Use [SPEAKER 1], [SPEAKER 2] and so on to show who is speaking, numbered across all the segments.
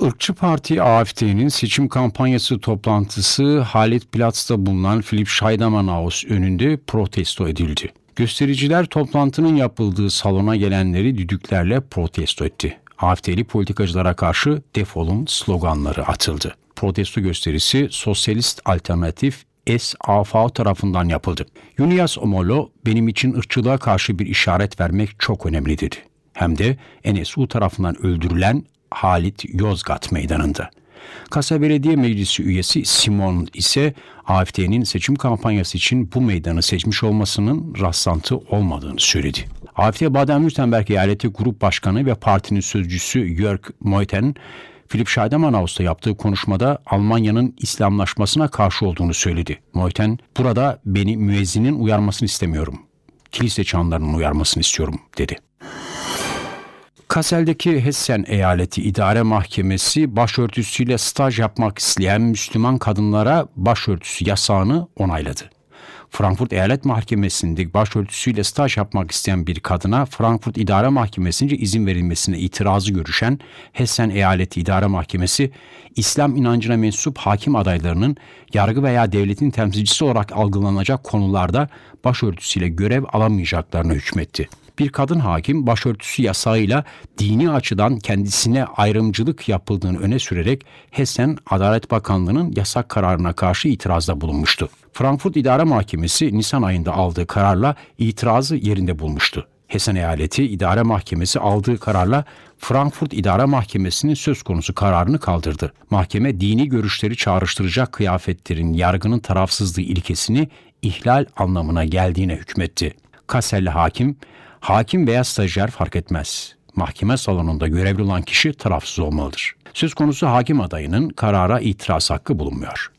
[SPEAKER 1] Irkçı Parti AFD'nin seçim kampanyası toplantısı Halit Platz'ta bulunan Philip Scheidemann Haus önünde protesto edildi. Göstericiler toplantının yapıldığı salona gelenleri düdüklerle protesto etti. AFD'li politikacılara karşı defolun sloganları atıldı. Protesto gösterisi Sosyalist Alternatif SAV tarafından yapıldı. Yunias Omolo benim için ırkçılığa karşı bir işaret vermek çok önemli dedi. Hem de NSU tarafından öldürülen Halit Yozgat Meydanı'nda. Kasa Belediye Meclisi üyesi Simon ise AFD'nin seçim kampanyası için bu meydanı seçmiş olmasının rastlantı olmadığını söyledi. AFD Baden-Württemberg Eyaleti Grup Başkanı ve partinin sözcüsü Jörg Meuthen, Philip Scheidemann yaptığı konuşmada Almanya'nın İslamlaşmasına karşı olduğunu söyledi. Meuthen, burada beni müezzinin uyarmasını istemiyorum. Kilise çanlarının uyarmasını istiyorum dedi. Kassel'deki Hessen Eyaleti İdare Mahkemesi başörtüsüyle staj yapmak isteyen Müslüman kadınlara başörtüsü yasağını onayladı. Frankfurt Eyalet Mahkemesi'nde başörtüsüyle staj yapmak isteyen bir kadına Frankfurt İdare Mahkemesi'nce izin verilmesine itirazı görüşen Hessen Eyaleti İdare Mahkemesi, İslam inancına mensup hakim adaylarının yargı veya devletin temsilcisi olarak algılanacak konularda başörtüsüyle görev alamayacaklarını hükmetti bir kadın hakim başörtüsü yasağıyla dini açıdan kendisine ayrımcılık yapıldığını öne sürerek Hessen Adalet Bakanlığı'nın yasak kararına karşı itirazda bulunmuştu. Frankfurt İdare Mahkemesi Nisan ayında aldığı kararla itirazı yerinde bulmuştu. Hessen Eyaleti İdare Mahkemesi aldığı kararla Frankfurt İdare Mahkemesi'nin söz konusu kararını kaldırdı. Mahkeme dini görüşleri çağrıştıracak kıyafetlerin yargının tarafsızlığı ilkesini ihlal anlamına geldiğine hükmetti. Kasselli hakim Hakim veya stajyer fark etmez. Mahkeme salonunda görevli olan kişi tarafsız olmalıdır. Söz konusu hakim adayının karara itiraz hakkı bulunmuyor.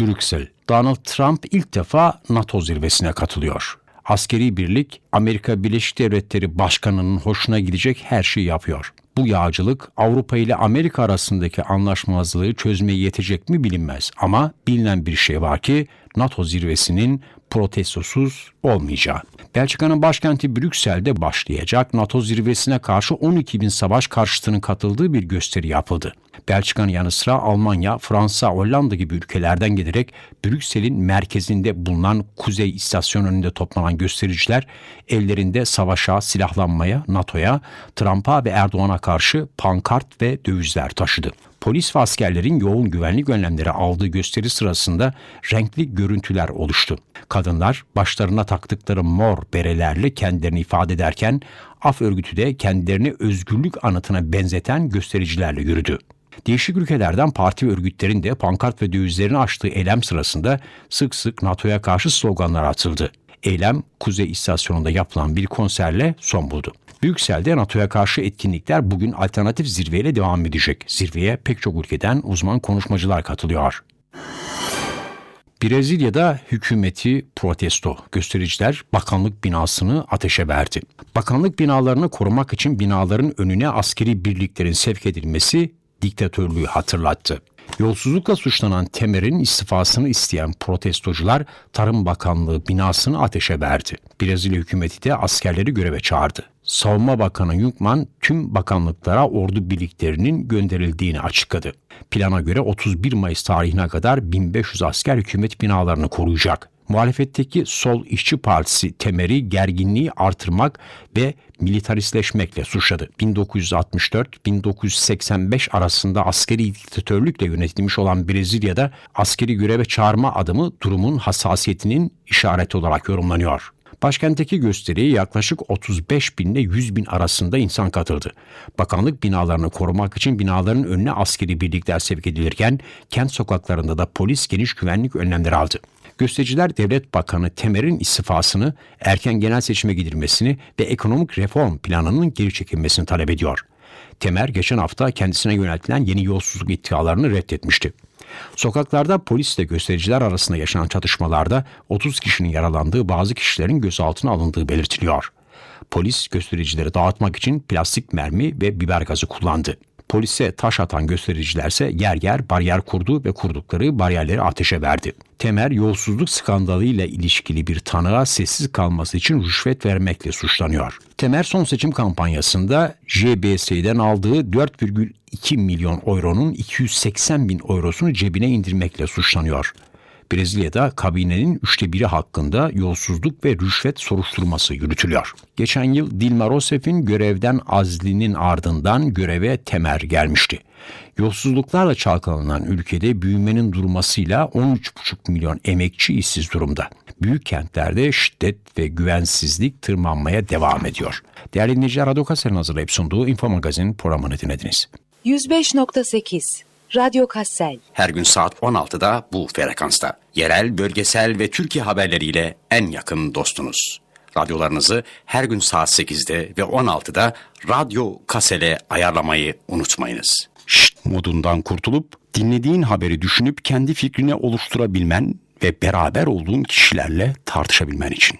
[SPEAKER 1] Brüksel, Donald Trump ilk defa NATO zirvesine katılıyor. Askeri birlik Amerika Birleşik Devletleri Başkanı'nın hoşuna gidecek her şeyi yapıyor. Bu yağcılık Avrupa ile Amerika arasındaki anlaşmazlığı çözmeye yetecek mi bilinmez ama bilinen bir şey var ki NATO zirvesinin protestosuz olmayacağı. Belçika'nın başkenti Brüksel'de başlayacak NATO zirvesine karşı 12 bin savaş karşıtının katıldığı bir gösteri yapıldı. Belçika'nın yanı sıra Almanya, Fransa, Hollanda gibi ülkelerden gelerek Brüksel'in merkezinde bulunan Kuzey İstasyon önünde toplanan göstericiler ellerinde savaşa, silahlanmaya, NATO'ya, Trump'a ve Erdoğan'a karşı pankart ve dövizler taşıdı. Polis ve askerlerin yoğun güvenlik önlemleri aldığı gösteri sırasında renkli görüntüler oluştu. Kadınlar başlarına taktıkları mor berelerle kendilerini ifade ederken af örgütü de kendilerini özgürlük anıtına benzeten göstericilerle yürüdü. Değişik ülkelerden parti ve örgütlerin de pankart ve dövizlerini açtığı eylem sırasında sık sık NATO'ya karşı sloganlar atıldı. Eylem Kuzey İstasyonu'nda yapılan bir konserle son buldu. Brüksel'de NATO'ya karşı etkinlikler bugün alternatif zirveyle devam edecek. Zirveye pek çok ülkeden uzman konuşmacılar katılıyor. Brezilya'da hükümeti protesto. Göstericiler bakanlık binasını ateşe verdi. Bakanlık binalarını korumak için binaların önüne askeri birliklerin sevk edilmesi diktatörlüğü hatırlattı. Yolsuzlukla suçlanan Temer'in istifasını isteyen protestocular Tarım Bakanlığı binasını ateşe verdi. Brezilya hükümeti de askerleri göreve çağırdı. Savunma Bakanı Yunkman tüm bakanlıklara ordu birliklerinin gönderildiğini açıkladı. Plana göre 31 Mayıs tarihine kadar 1500 asker hükümet binalarını koruyacak. Muhalefetteki Sol İşçi Partisi Temer'i gerginliği artırmak ve militaristleşmekle suçladı. 1964-1985 arasında askeri diktatörlükle yönetilmiş olan Brezilya'da askeri göreve çağırma adımı durumun hassasiyetinin işareti olarak yorumlanıyor. Başkentteki gösteriye yaklaşık 35 bin ile 100 bin arasında insan katıldı. Bakanlık binalarını korumak için binaların önüne askeri birlikler sevk edilirken kent sokaklarında da polis geniş güvenlik önlemleri aldı. Göstericiler Devlet Bakanı Temer'in istifasını, erken genel seçime gidilmesini ve ekonomik reform planının geri çekilmesini talep ediyor. Temer geçen hafta kendisine yöneltilen yeni yolsuzluk iddialarını reddetmişti. Sokaklarda polisle göstericiler arasında yaşanan çatışmalarda 30 kişinin yaralandığı bazı kişilerin gözaltına alındığı belirtiliyor. Polis göstericileri dağıtmak için plastik mermi ve biber gazı kullandı. Polise taş atan göstericilerse yer yer bariyer kurdu ve kurdukları bariyerleri ateşe verdi. Temer yolsuzluk skandalıyla ilişkili bir tanığa sessiz kalması için rüşvet vermekle suçlanıyor. Temer son seçim kampanyasında JBS'den aldığı 4,2 milyon euronun 280 bin eurosunu cebine indirmekle suçlanıyor. Brezilya'da kabinenin üçte biri hakkında yolsuzluk ve rüşvet soruşturması yürütülüyor. Geçen yıl Dilma Rousseff'in görevden azlinin ardından göreve Temer gelmişti. Yolsuzluklarla çalkalanan ülkede büyümenin durmasıyla 13,5 milyon emekçi işsiz durumda. Büyük kentlerde şiddet ve güvensizlik tırmanmaya devam ediyor. Değerli dinleyiciler, Radyo hazırlayıp sunduğu Info Magazin programını dinlediniz.
[SPEAKER 2] 105.8 Radyo Kassel
[SPEAKER 3] Her gün saat 16'da bu frekansta. Yerel, bölgesel ve Türkiye haberleriyle en yakın dostunuz. Radyolarınızı her gün saat 8'de ve 16'da Radyo Kasel'e ayarlamayı unutmayınız.
[SPEAKER 4] Şşt modundan kurtulup dinlediğin haberi düşünüp kendi fikrini oluşturabilmen ve beraber olduğun kişilerle tartışabilmen için.